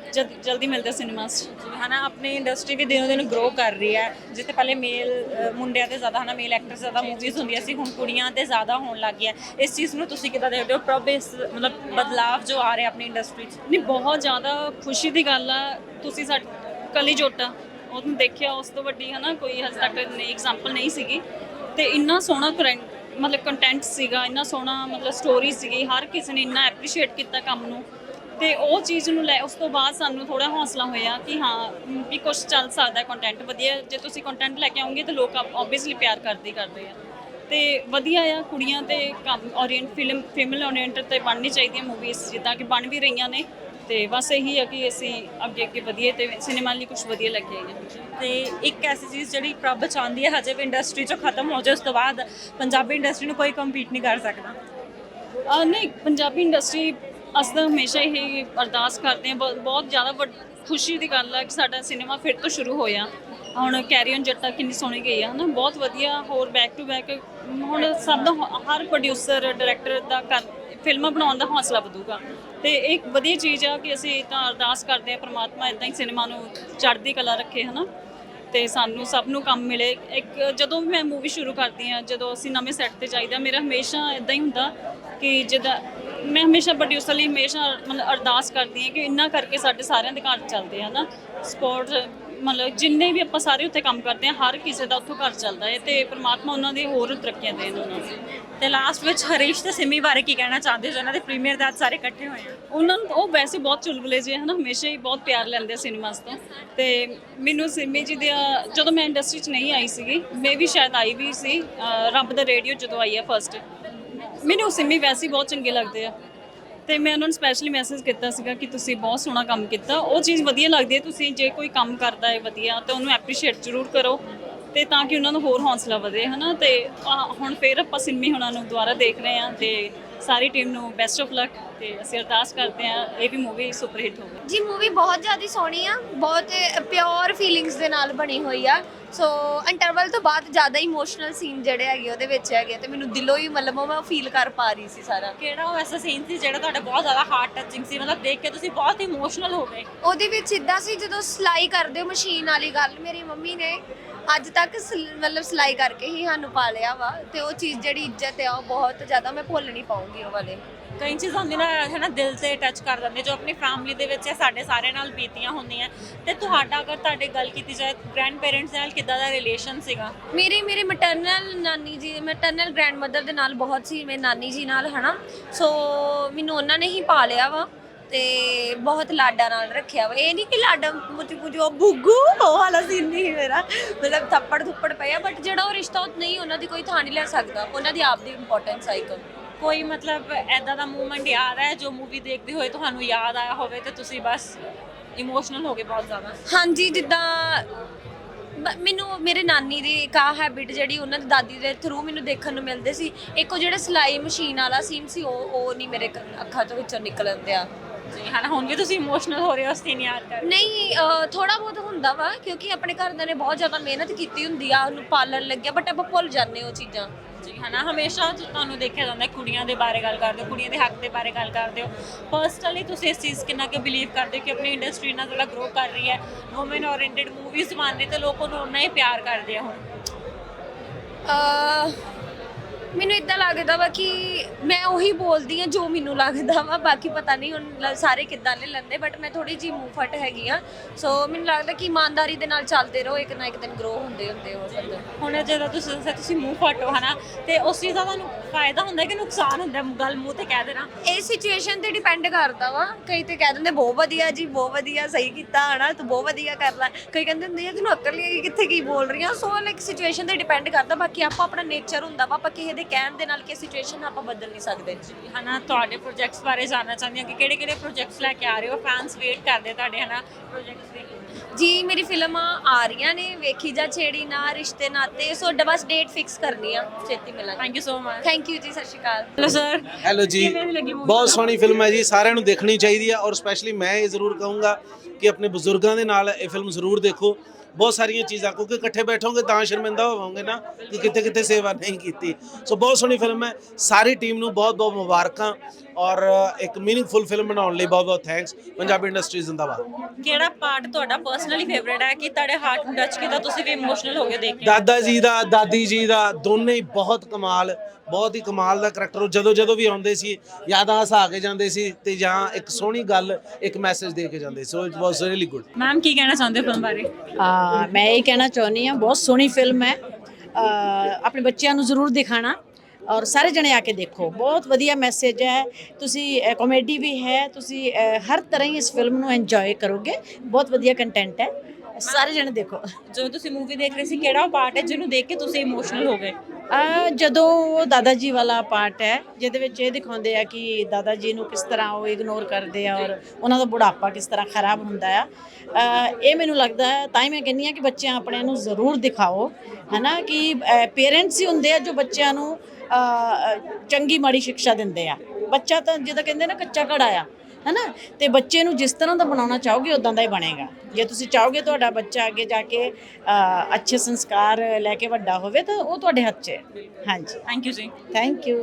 ਜਲਦੀ ਮਿਲਦੇ ਸਿਨੇਮਾਸ 'ਚ ਹਨਾ? ਆਪਣੀ ਇੰਡਸਟਰੀ ਵੀ ਦਿਨੋਂ ਦਿਨ ਗਰੋ ਕਰ ਰਹੀ ਹੈ। ਜਿੱਥੇ ਪਹਿਲੇ ਮੇਲ ਮੁੰਡਿਆਂ ਤੇ ਜ਼ਿਆਦਾ ਹਨਾ? ਮੇਲ ਐਕਟਰ ਜ਼ਿਆਦਾ ਮੂਵੀਜ਼ ਹੁੰਦੀਆਂ ਸੀ ਹੁਣ ਕੁੜੀਆਂ ਤੇ ਜ਼ਿਆਦਾ ਹੋਣ ਲੱਗ ਗਿਆ ਇਸ ਚੀਜ਼ ਨੂੰ ਤੁਸੀਂ ਕਿੱਦਾਂ ਦੇਖਦੇ ਹੋ? ਪ੍ਰਭ ਇਸ ਮਤਲਬ ਬਦਲਾਵ ਜੋ ਆ ਰਿਹਾ ਆਪਣੀ ਇੰਡਸਟਰੀ 'ਚ? ਨਹੀਂ ਬਹੁਤ ਜ਼ਿਆਦਾ ਖੁਸ਼ੀ ਦੀ ਗੱਲ ਆ। ਤੁਸੀਂ ਸਾਡ ਕਲੀ ਜੋਟਾ ਉਹਨੂੰ ਦੇਖਿਆ, ਉਸ ਤੋਂ ਵੱਡੀ ਹਨਾ ਕੋਈ ਹਜੇ ਤੱਕ ਨਹੀਂ ਐਗਜ਼ਾਮਪਲ ਨਹੀਂ ਸੀਗੀ। ਤੇ ਇੰਨਾ ਸੋਹਣਾ ਕਰੰਟ ਮਤਲਬ ਕੰਟੈਂਟ ਸੀਗਾ, ਇੰਨਾ ਸੋਹਣਾ ਮਤਲਬ ਸਟੋਰੀ ਸੀਗੀ, ਹਰ ਕਿਸੇ ਨੇ ਇੰਨਾ ਐਪਰੀਸ਼ੀਏਟ ਕੀਤਾ ਕੰਮ ਨੂੰ। ਤੇ ਉਹ ਚੀਜ਼ ਨੂੰ ਲੈ, ਉਸ ਤੋਂ ਬਾਅਦ ਸਾਨੂੰ ਥੋੜਾ ਹੌਸਲਾ ਹੋਇਆ ਕਿ ਹਾਂ ਵੀ ਕੁਝ ਚੱਲ ਸਕਦਾ ਕੰਟੈਂਟ ਵਧੀਆ, ਜੇ ਤੁਸੀਂ ਕੰਟੈਂਟ ਲੈ ਕੇ ਆਉਂਗੇ ਤਾਂ ਲੋਕ ਆਬਵੀਅਸਲੀ ਪਿਆਰ ਕਰਦੇ ਕਰਦੇ ਆ। ਤੇ ਵਧੀਆ ਆ, ਕੁੜੀਆਂ ਤੇ ਕੰਮ ਓਰੀਐਂਟ ਫਿਲਮ ਫੀਮੇਲ ਓਰੀਐਂਟਡ ਤੇ ਬਣਨੀ ਚਾਹੀਦੀਆਂ ਮੂਵੀਜ਼ ਜਿੱਦਾਂ ਕਿ ਬਣ ਵੀ ਰਹੀਆਂ ਨੇ। ਤੇ ਬਸ ਇਹੀ ਆ ਕਿ ਅਸੀਂ ਅੱਗੇ ਅੱਗੇ ਵਧੀਏ ਤੇ ਸਿਨੇਮਾ ਲਈ ਕੁਝ ਵਧੀਆ ਲੈ ਕੇ ਆਈਏ। ਤੇ ਇੱਕ ਐਸੀ ਚੀਜ਼ ਜਿਹੜੀ ਪ੍ਰਭ ਚਾਹੁੰਦੀ ਹੈ ਹਜੇ ਵੀ ਇੰਡਸਟਰੀ ਚੋਂ ਖਤਮ ਹੋ ਜਾਏ ਉਸ ਤੋਂ ਬਾਅਦ ਪੰਜਾਬੀ ਇੰਡਸਟਰੀ ਨੂੰ ਕੋਈ ਕੰਪੀਟ ਨਹੀਂ ਕਰ ਸਕਦਾ। ਅਹ ਨਹੀਂ ਪੰਜਾਬੀ ਇੰਡਸਟਰੀ ਅਸੀਂ ਤਾਂ ਹਮੇਸ਼ਾ ਹੀ ਅਰਦਾਸ ਕਰਦੇ ਹਾਂ ਬਹੁਤ ਬਹੁਤ ਜ਼ਿਆਦਾ ਵੱਡ- ਖੁਸ਼ੀ ਦੀ ਗੱਲ ਹੈ ਕਿ ਸਾਡਾ ਸਿਨੇਮਾ ਫਿਰ ਤੋਂ ਸ਼ੁਰੂ ਹੋਇਆ। ਹੁਣ ਕੈਰੀਅਨ ਜੱਟਾ ਕਿੰਨੀ ਸੋਹਣੀ ਗਈ ਆ ਹਨਾ? ਬਹੁਤ ਵਧੀਆ ਹੋਰ ਬੈਕ ਟੂ ਬੈਕ ਹੁਣ ਸਭ ਦਾ ਹੌ- ਹਰ ਪ੍ਰੋਡਿਊਸਰ ਡਾਇਰੈਕਟਰ ਦਾ ਕਰ ਫਿਲਮਾਂ ਬਣਾਉਣ ਦਾ ਹੌਸਲਾ ਵਧੂਗਾ। ਤੇ ਇਹ ਇੱਕ ਵਧੀਆ ਚੀਜ਼ ਆ ਕਿ ਅਸੀਂ ਤਾਂ ਅਰਦਾਸ ਕਰਦੇ ਹਾਂ ਪ੍ਰਮਾਤਮਾ ਇਦਾਂ ਹੀ ਸਿਨੇਮਾ ਨੂੰ ਚੜ੍ਹਦੀ ਕਲਾ ਰੱਖੇ, ਹਨਾ? ਤੇ ਸਾਨੂੰ ਸਭ ਨੂੰ ਕੰਮ ਮਿਲੇ। ਇੱਕ ਜਦੋਂ ਵੀ ਮੈਂ ਮੂਵੀ ਸ਼ੁਰੂ ਕਰਦੀ ਆ ਜਦੋਂ ਅਸੀਂ ਨਵੇਂ ਸੈੱਟ ਤੇ ਜਾਈਦਾ, ਮੇਰਾ ਹਮੇਸ਼ਾ ਇਦਾਂ ਹੀ ਹੁੰਦਾ ਕਿ ਜਿੱਦਾਂ ਮੈਂ ਹਮੇਸ਼ਾ ਪ੍ਰੋਡਿਊਸਰ ਲਈ ਹਮੇਸ਼ਾ ਮਤਲਬ ਅਰਦਾਸ ਕਰਦੀ ਹਾਂ ਕਿ ਇੰਨਾ ਕਰਕੇ ਸਾਡੇ ਸਾਰਿਆਂ ਦੇ ਘਰ ਚੱਲਦੇ ਆ ਨਾ ਸਪੋਰਟ ਮਤਲਬ ਜਿੰਨੇ ਵੀ ਆਪਾਂ ਸਾਰੇ ਉੱਥੇ ਕੰਮ ਕਰਦੇ ਆ ਹਰ ਕਿਸੇ ਦਾ ਉੱਥੋਂ ਘਰ ਚੱਲਦਾ ਹੈ ਤੇ ਪ੍ਰਮਾਤਮਾ ਉਹਨਾਂ ਦੀ ਹੋਰ ਤਰੱਕੀਆਂ ਦੇਣ ਉਹਨਾਂ ਨੂੰ। ਤੇ ਲਾਸਟ ਵਿੱਚ ਹਰੀਸ਼ ਤੇ ਸਿਮੀ ਬਾਰੇ ਕੀ ਕਹਿਣਾ ਚਾਹੁੰਦੇ ਹੋ ਜਿਹਨਾਂ ਦੇ ਪ੍ਰੀਮੀਅਰ ਦਾ ਅੱਜ ਸਾਰੇ ਇਕੱਠੇ ਹੋਏ ਆ? ਉਹਨਾਂ ਨੂੰ ਉਹ ਵੈਸੇ ਬਹੁਤ ਚੁਲਬੁਲੇ ਜਿਹੇ ਹਨ, ਹਮੇਸ਼ਾ ਹੀ ਬਹੁਤ ਪਿਆਰ ਲੈਂਦੇ ਆ ਸਿਨੇਮਾਸ ਤੋਂ। ਤੇ ਮੈਨੂੰ ਸਿੰਮੀ ਜੀ ਦਾ ਜਦੋਂ ਮੈਂ ਇੰਡਸਟਰੀ 'ਚ ਨਹੀਂ ਆਈ ਸੀਗੀ, ਮੈਂ ਵੀ ਸ਼ਾਇਦ ਆਈ ਵੀ ਸੀ, ਅਹ, ਰੱਬ ਦਾ ਰੇਡੀਓ ਜਦੋਂ ਆਈ ਆ ਫਸਟ ਮੈਨੂੰ ਸਿੰਮੀ ਵੈਸੇ ਹੀ ਬਹੁਤ ਚੰਗੇ ਲੱਗਦੇ ਆ। ਤੇ ਮੈਂ ਉਹਨਾਂ ਨੂੰ ਸਪੈਸ਼ਲੀ ਮੈਸੇਜ ਕੀਤਾ ਸੀਗਾ ਕਿ ਤੁਸੀਂ ਬਹੁਤ ਸੋਹਣਾ ਕੰਮ ਕੀਤਾ। ਉਹ ਚੀਜ਼ ਵਧੀਆ ਲੱਗਦੀ ਹੈ, ਤੁਸੀਂ ਜੇ ਕੋਈ ਕੰਮ ਕਰਦਾ ਹੈ ਵਧੀਆ, ਤਾਂ ਉਹਨੂੰ ਐਪਰੀਸ਼ੀਏਟ ਜ਼ਰੂਰ ਕਰੋ। ਤੇ ਤਾਂ ਕਿ ਉਹਨਾਂ ਨੂੰ ਹੋਰ ਹੌਸਲਾ ਵਧੇ, ਹਨਾ? ਤੇ ਆਹ ਹੁਣ ਫੇਰ ਆਪਾਂ ਸਿੰਮੀ ਹੁਣਾਂ ਨੂੰ ਦੁਬਾਰਾ ਦੇਖ ਰਹੇ ਹਾਂ ਤੇ ਸਾਰੀ ਟੀਮ ਨੂੰ ਬੈਸਟ ਆਫ ਲੱਕ ਤੇ ਅਸੀਂ ਅਰਦਾਸ ਕਰਦੇ ਹਾਂ ਇਹ ਵੀ ਮੂਵੀ ਸੁਪਰ ਹਿੱਟ ਹੋਵੇ। ਜੀ ਮੂਵੀ ਬਹੁਤ ਜ਼ਿਆਦਾ ਸੋਹਣੀ ਆ ਬਹੁਤ ਪਿਓਰ ਫੀਲਿੰਗਸ ਦੇ ਨਾਲ ਬਣੀ ਹੋਈ ਆ। ਸੋ ਇੰਟਰਵਲ ਤੋਂ ਬਾਅਦ ਜ਼ਿਆਦਾ ਇਮੋਸ਼ਨਲ ਸੀਨ ਜਿਹੜੇ ਹੈਗੇ ਉਹਦੇ ਵਿੱਚ ਹੈਗੇ ਤੇ ਮੈਨੂੰ ਦਿਲੋਂ ਹੀ ਮਤਲਬ ਉਹ ਮੈਂ ਫੀਲ ਕਰ ਪਾ ਰਹੀ ਸੀ ਸਾਰਾ। ਕਿਹੜਾ ਉਹ ਐਸਾ ਸੀਨ ਸੀ ਜਿਹੜਾ ਤੁਹਾਡਾ ਬਹੁਤ ਜ਼ਿਆਦਾ ਹਾਰਟ ਟੱਚਿੰਗ ਸੀ? ਮਤਲਬ ਦੇਖ ਕੇ ਤੁਸੀਂ ਬਹੁਤ ਇਮੋਸ਼ਨਲ ਹੋ ਗਏ। ਉਹਦੇ ਵਿੱਚ ਇਦਾਂ ਸੀ ਜਦੋਂ ਸਿਲਾਈ ਕਰਦੇ ਹੋ ਮਸ਼ੀਨ ਵਾਲੀ ਗੱਲ ਮੇਰੀ ਮੰਮੀ ਨੇ ਅੱਜ ਤੱਕ ਸਿਲ- ਮਤਲਬ ਸਿਲਾਈ ਕਰਕੇ ਹੀ ਸਾਨੂੰ ਪਾਲਿਆ ਵਾ ਤੇ ਉਹ ਚੀਜ਼ ਜਿਹੜੀ ਇੱਜ਼ਤ ਆ ਉਹ ਬਹੁਤ ਜ਼ਿਆਦਾ ਮੈਂ ਭੁੱਲ ਨਹੀਂ ਪਾਉਂਗੀ ਉਹ ਵਾਲੇ। ਕਈ ਚੀਜ਼ਾਂ ਹੁੰਦੀਆਂ ਨਾ ਹੈ ਨਾ ਦਿਲ ਤੇ ਟੱਚ ਕਰ ਦਿੰਦੇ ਜੋ ਆਪਣੀ ਫੈਮਿਲੀ ਦੇ ਵਿੱਚ ਹੈ ਸਾਡੇ ਸਾਰੇ ਨਾਲ ਬੀਤੀਆਂ ਹੁੰਦੀਆਂ। ਤੇ ਤੁਹਾਡਾ ਅਗਰ ਤੁਹਾਡੇ ਗੱਲ ਕੀਤੀ ਜਾਏ ਗ੍ਰੈਂਡ ਪੇਰੈਂਟਸ ਨਾਲ ਕਿੱਦਾਂ ਦਾ ਰਿਲੇਸ਼ਨ ਸੀਗਾ? ਮੇਰੀ ਮੇਰੇ ਮਟਰਨਲ ਨਾਨੀ ਜੀ ਮਟਰਨਲ ਗ੍ਰੈਂਡਮਦਰ ਦੇ ਨਾਲ ਬਹੁਤ ਸੀ ਮੇਰੇ ਨਾਨੀ ਜੀ ਨਾਲ ਹਨਾ? ਸੋ ਮੈਨੂੰ ਉਹਨਾਂ ਨੇ ਹੀ ਪਾਲਿਆ ਵਾ। ਤੇ ਬਹੁਤ ਲਾਡਾ ਨਾਲ ਰੱਖਿਆ ਵਾ। ਇਹ ਨਹੀਂ ਕਿ ਲਾਡਾ ਮੁੱਤੀ ਪੁਜੋ ਬੁੱਗੂ ਉਹ ਵਾਲਾ ਸੀਨ ਨਹੀਂ ਮੇਰਾ। ਮਤਲਬ ਥੱਪੜ ਥੁੱਪੜ ਪਿਆ ਬਟ ਜਿਹੜਾ ਉਹ ਰਿਸ਼ਤਾ ਉਹ ਨਹੀਂ ਉਹਨਾਂ ਦੀ ਕੋਈ ਥਾਂ ਨਹੀਂ ਲੈ ਸਕਦਾ। ਉਹਨਾਂ ਦੀ ਆਪਦੀ ਇੰਪੋਰਟੈਂਸ ਆ ਇੱਕ। ਕੋਈ ਮਤਲਬ ਐਦਾਂ ਦਾ ਮੂਮੈਂਟ ਯਾਦ ਹੈ ਜੋ ਮੂਵੀ ਦੇਖਦੇ ਹੋਏ ਤੁਹਾਨੂੰ ਯਾਦ ਆਇਆ ਹੋਵੇ ਤੇ ਤੁਸੀਂ ਬਸ ਇਮੋਸ਼ਨਲ ਹੋ ਗਏ ਬਹੁਤ ਜ਼ਿਆਦਾ? ਹਾਂਜੀ ਜਿੱਦਾਂ ਮੈਨੂੰ ਮੇਰੇ ਨਾਨੀ ਦੀ ਆ ਹੈਬਿਟ ਜਿਹੜੀ ਉਹਨਾਂ ਦੀ ਦਾਦੀ ਦੇ ਥਰੂ ਮੈਨੂੰ ਦੇਖਣ ਨੂੰ ਮਿਲਦੇ ਸੀ। ਇੱਕ ਉਹ ਜਿਹੜਾ ਸਿਲਾਈ ਮਸ਼ੀਨ ਵਾਲਾ ਸੀਨ ਸੀ ਉਹ ਉਹ ਨਹੀਂ ਮੇਰੇ ਕ- ਅੱਖਾਂ ਤੋਂ ਵਿੱਚੋਂ ਨਿਕਲਣ ਦਿਆ। ਜੀ ਹਾਂ ਹੁਣ ਵੀ ਤੁਸੀਂ ਇਮੋਸ਼ਨਲ ਹੋ ਰਹੇ ਹੋ ਉਸ ਦਿਨ ਯਾਦ ਕਰ ਨਹੀਂ ਥੋੜਾ ਬਹੁਤ ਹੁੰਦਾ ਵਾ ਕਿਉਂਕਿ ਆਪਣੇ ਘਰਦਿਆਂ ਨੇ ਬਹੁਤ ਜ਼ਿਆਦਾ ਮਿਹਨਤ ਕੀਤੀ ਹੁੰਦੀ ਆ ਉਹਨੂੰ ਪਾਲਣ ਲੱਗਿਆ ਬਟ ਆਪਾਂ ਭੁੱਲ ਜਾਂਦੇ ਉਹ ਚੀਜ਼ਾਂ। ਜੀ ਹਨਾ ਹਮੇਸ਼ਾ ਤੁਹਾਨੂੰ ਦੇਖਿਆ ਜਾਂਦਾ ਕੁੜੀਆਂ ਦੇ ਬਾਰੇ ਗੱਲ ਕਰਦੇ ਹੋ ਕੁੜੀਆਂ ਦੇ ਹੱਕ ਦੇ ਬਾਰੇ ਗੱਲ ਕਰਦੇ ਹੋ। ਪਰਸਨਲੀ ਤੁਸੀਂ ਇਸ ਚੀਜ਼ ਕਿੰਨਾ ਕਿ ਬਿਲੀਵ ਕਰਦੇ ਹੋ ਕਿ ਆਪਣੀ ਇੰਡਸਟਰੀ ਇੰਨਾ ਜ਼ਿਆਦਾ ਗਰੋ ਕਰ ਰਹੀ ਹੈ? ਔਮਨ ਓਰੀਐਂਟਡ ਮੂਵੀਜ਼ ਬਣ ਰਹੀ ਤੇ ਲੋਕ ਉਹਨੂੰ ਉਨਾ ਹੀ ਪਿਆਰ ਕਰਦੇ ਆ ਹੁਣ। ਅਹ ਮੈਨੂੰ ਇਦਾਂ ਲੱਗਦਾ ਵਾ ਕਿ ਮੈਂ ਉਹੀ ਬੋਲਦੀ ਆ ਜੋ ਮੈਨੂੰ ਲੱਗਦਾ ਵਾ ਬਾਕੀ ਪਤਾ ਨਹੀਂ ਹੁਣ ਲ- ਸਾਰੇ ਕਿੱਦਾਂ ਲੈ ਲੈਂਦੇ ਬਟ ਮੈਂ ਥੋੜੀ ਜੀ ਮੂੰਹ ਫਟ ਹੈਗੀ ਆ ਸੋ ਮੈਨੂੰ ਲੱਗਦਾ ਕਿ ਇਮਾਨਦਾਰੀ ਦੇ ਨਾਲ ਚੱਲਦੇ ਰਹੋ ਇੱਕ ਨਾ ਇੱਕ ਦਿਨ ਗਰੋ ਹੁੰਦੇ ਹੁੰਦੇ ਹੋ ਬੰਦੇ। ਹੁਣ ਜਦੋਂ ਤੁਸੀਂ ਦੱਸਿਆ ਤੁਸੀਂ ਮੂੰਹ ਫਟੋ ਹਨਾ? ਤੇ ਉਸ ਚੀਜ਼ ਦਾ ਤੁਹਾਨੂੰ ਫਾਇਦਾ ਹੁੰਦਾ ਕਿ ਨੁਕਸਾਨ ਹੁੰਦਾ? ਗੱਲ ਮੂੰਹ ਤੇ ਕਹਿ ਦੇਣਾ? ਇਹ ਸਿਚੁਏਸ਼ਨ ਤੇ ਡਿਪੈਂਡ ਕਰਦਾ ਵਾ। ਕਈ ਤੇ ਕਹਿ ਦਿੰਦੇ ਬਹੁਤ ਵਧੀਆ ਜੀ ਬਹੁਤ ਵਧੀਆ ਸਹੀ ਕੀਤਾ ਹਨਾ? ਤੂੰ ਬਹੁਤ ਵਧੀਆ ਕਰ ਲੈ। ਕਈ ਕਹਿੰਦੇ ਹੁੰਦੇ ਆ ਤੈਨੂੰ ਅਕਲ ਨਹੀਂ ਹੈਗੀ ਕਿੱਥੇ ਕੀ ਬੋਲ ਰਹੀ ਆ ਸੋ ਲਾਈਕ ਸਿਚੁਏਸ਼ਨ ਤੇ ਡਿਪੈਂਡ ਕਰਦਾ ਬਾਕੀ ਆਪਾਂ ਆਪਣਾ ਨੇਚਰ ਹੁੰਦਾ ਵਾ ਆਪਾਂ ਕਿਸੇ ਦੇ ਕਹਿਣ ਦੇ ਨਾਲ ਕਿ ਸਿਚੁਏਸ਼ਨ ਆਪਾਂ ਬਦਲ ਨਹੀਂ ਸਕਦੇ। ਹਨਾ ਤੁਹਾਡੇ ਪ੍ਰੋਜੈਕਟਸ ਬਾਰੇ ਜਾਨਣਾ ਚਾਹੁੰਦੀ ਹਾਂ ਕਿ ਕਿਹੜੇ ਕਿਹੜੇ ਪ੍ਰੋਜੈਕਟਸ ਲੈ ਕੇ ਆ ਰਹੇ ਹੋ? ਫੈਨਸ ਵੇਟ ਕਰਦੇ ਤੁਹਾਡੇ ਹਨਾ? ਪ੍ਰੋਜੈਕਟਸ ਦੇ ਜੀ ਮੇਰੀ ਫਿਲਮਾਂ ਆ ਰਹੀਆਂ ਨੇ ਵੇਖੀ ਜਾ ਛੇੜੀ ਨਾ ਰਿਸ਼ਤੇ ਨਾਤੇ ਸੋ ਬਸ ਡੇਟ ਫਿਕਸ ਕਰਨੀ ਆ ਛੇਤੀ ਮਿਲਾਂਗੇ। Thank you so much thank you ਜੀ ਸਤਿ ਸ਼੍ਰੀ ਅਕਾਲ। ਹੈਲੋ ਸਰ ਹੈਲੋ ਜੀ ਦੀ ਬਹੁਤ? ਸੋਹਣੀ ਫਿਲਮ ਹੈ ਜੀ ਸਾਰਿਆਂ ਨੂੰ ਦੇਖਣੀ ਚਾਹੀਦੀ ਹੈ ਔਰ ਸਪੈਸ਼ਲੀ ਮੈਂ ਇਹ ਜ਼ਰੂਰ ਕਹੂੰਗਾ ਕਿ ਆਪਣੇ ਬਜ਼ੁਰਗਾਂ ਦੇ ਨਾਲ ਇਹ ਫਿਲਮ ਜ਼ਰੂਰ ਦੇਖੋ। ਬਹੁਤ ਸਾਰੀਆਂ ਚੀਜ਼ਾਂ, ਕਿਉਂਕਿ ਇਕੱਠੇ ਬੈਠੋਗੇ ਤਾਂ ਸ਼ਰਮਿੰਦਾ ਹੋਵੋਗੇ ਨਾ ਕਿ ਕਿਤੇ ਕਿਤੇ ਸੇਵਾ ਨਹੀਂ ਕੀਤੀ। ਸੋ ਬਹੁਤ ਸੋਹਣੀ ਫਿਲਮ ਹੈ। ਸਾਰੀ ਟੀਮ ਨੂੰ ਬਹੁਤ ਬਹੁਤ ਮੁਬਾਰਕਾਂ। ਔਰ ਇੱਕ ਮੀਨਿੰਗਫੁਲ ਫਿਲਮ ਬਣਾਉਣ ਲਈ ਬਹੁਤ ਬਹੁਤ ਥੈਂਕਸ ਪੰਜਾਬੀ ਇੰਡਸਟਰੀ ਜ਼ਿੰਦਾਬਾਦ। ਕਿਹੜਾ ਪਾਰਟ ਤੁਹਾਡਾ ਪਰਸਨਲੀ ਫੇਵਰੇਟ ਹੈ? ਕਿ ਤੁਹਾਡੇ ਹਾਰਟ ਨੂੰ ਟੱਚ ਕੀਤਾ ਤੁਸੀਂ ਵੀ ਇਮੋਸ਼ਨਲ ਹੋ ਗਏ ਦੇਖ ਕੇ ਦਾਦਾ ਜੀ ਦਾ ਦਾਦੀ ਜੀ ਦਾ ਦੋਨੇ ਹੀ ਬਹੁਤ ਕਮਾਲ ਬਹੁਤ ਹੀ ਕਮਾਲ ਦਾ ਕਰੈਕਟਰ ਜਦੋਂ ਜਦੋਂ ਵੀ ਆਉਂਦੇ ਸੀ ਯਾਦਾਂ ਹਸਾ ਕੇ ਜਾਂਦੇ ਸੀ ਤੇ ਜਾਂ ਇੱਕ ਸੋਹਣੀ ਗੱਲ ਇੱਕ ਮੈਸੇਜ ਦੇ ਕੇ ਜਾਂਦੇ ਸੋ। It was really good ma'am ਕੀ ਕਹਿਣਾ ਚਾਹੁੰਦੇ ਹੋ ਫਿਲਮ ਬਾਰੇ? ਆ ਮੈਂ ਇਹ ਕਹਿਣਾ ਚਾਹੁੰਦੀ ਹਾਂ ਬਹੁਤ ਸੋਹਣੀ ਫਿਲਮ ਹੈ। ਆ, ਆਪਣੇ ਬੱਚਿਆਂ ਨੂੰ ਜ਼ਰੂਰ ਦਿਖਾਣਾ। ਔਰ ਸਾਰੇ ਜਣੇ ਆ ਕੇ ਦੇਖੋ। ਬਹੁਤ ਵਧੀਆ ਮੈਸੇਜ ਹੈ। ਤੁਸੀਂ ਕਾਮੇਡੀ ਵੀ ਹੈ। ਤੁਸੀਂ ਹਰ ਤਰ੍ਹਾਂ ਹੀ ਇਸ ਫਿਲਮ ਨੂੰ ਇੰਜੋਏ ਕਰੋਗੇ। ਬਹੁਤ ਵਧੀਆ ਕੰਟੈਂਟ ਹੈ। ਸਾਰੇ ਜਣੇ ਦੇਖੋ। ਜਦੋਂ ਤੁਸੀਂ ਮੂਵੀ ਦੇਖ ਰਹੇ ਸੀ ਕਿਹੜਾ ਪਾਰਟ ਹੈ ਜਿਹਨੂੰ ਦੇਖ ਕੇ ਤੁਸੀਂ ਇਮੋਸ਼ਨਲ ਹੋ ਗਏ? ਜਦੋਂ ਉਹ ਦਾਦਾ ਜੀ ਵਾਲਾ ਪਾਰਟ ਹੈ ਜਿਹਦੇ ਵਿੱਚ ਇਹ ਦਿਖਾਉਂਦੇ ਆ ਕਿ ਦਾਦਾ ਜੀ ਨੂੰ ਕਿਸ ਤਰ੍ਹਾਂ ਉਹ ਇਗਨੋਰ ਕਰਦੇ ਆ ਔਰ ਉਹਨਾਂ ਦਾ ਬੁਢਾਪਾ ਕਿਸ ਤਰ੍ਹਾਂ ਖਰਾਬ ਹੁੰਦਾ ਆ। ਇਹ ਮੈਨੂੰ ਲੱਗਦਾ ਹੈ ਤਾਂ ਹੀ ਮੈਂ ਕਹਿੰਦੀ ਆ ਕਿ ਬੱਚਿਆਂ ਆਪਣੇ ਨੂੰ ਜ਼ਰੂਰ ਦਿਖਾਓ। ਹਨਾ ਕਿ ਪੇਰੈਂਟਸ ਹੀ ਹੁੰਦੇ ਆ ਜੋ ਬੱਚਿਆਂ ਨੂੰ ਚੰਗੀ ਮਾੜੀ ਸਿੱਖਿਆ ਦਿੰਦੇ ਆ। ਬੱਚਾ ਤਾਂ ਜਿਹਦਾ ਕਹਿੰਦੇ ਨਾ ਕੱਚਾ ਘੜਾ ਆ ਹਨਾ? ਤੇ ਬੱਚੇ ਨੂੰ ਜਿਸ ਤਰ੍ਹਾਂ ਦਾ ਬਣਾਉਣਾ ਚਾਹੋਗੇ ਉਦਾਂ ਦਾ ਹੀ ਬਣੇਗਾ। ਜੇ ਤੁਸੀਂ ਚਾਹੋਗੇ ਤੁਹਾਡਾ ਬੱਚਾ ਅੱਗੇ ਜਾ ਕੇ ਅੱਛੇ ਸੰਸਕਾਰ ਲੈ ਕੇ ਵੱਡਾ ਹੋਵੇ ਤਾਂ ਉਹ ਤੁਹਾਡੇ ਹੱਥ 'ਚ ਹੈ। ਹਾਂਜੀ। ਥੈਂਕ ਯੂ ਜੀ ਥੈਂਕ ਯੂ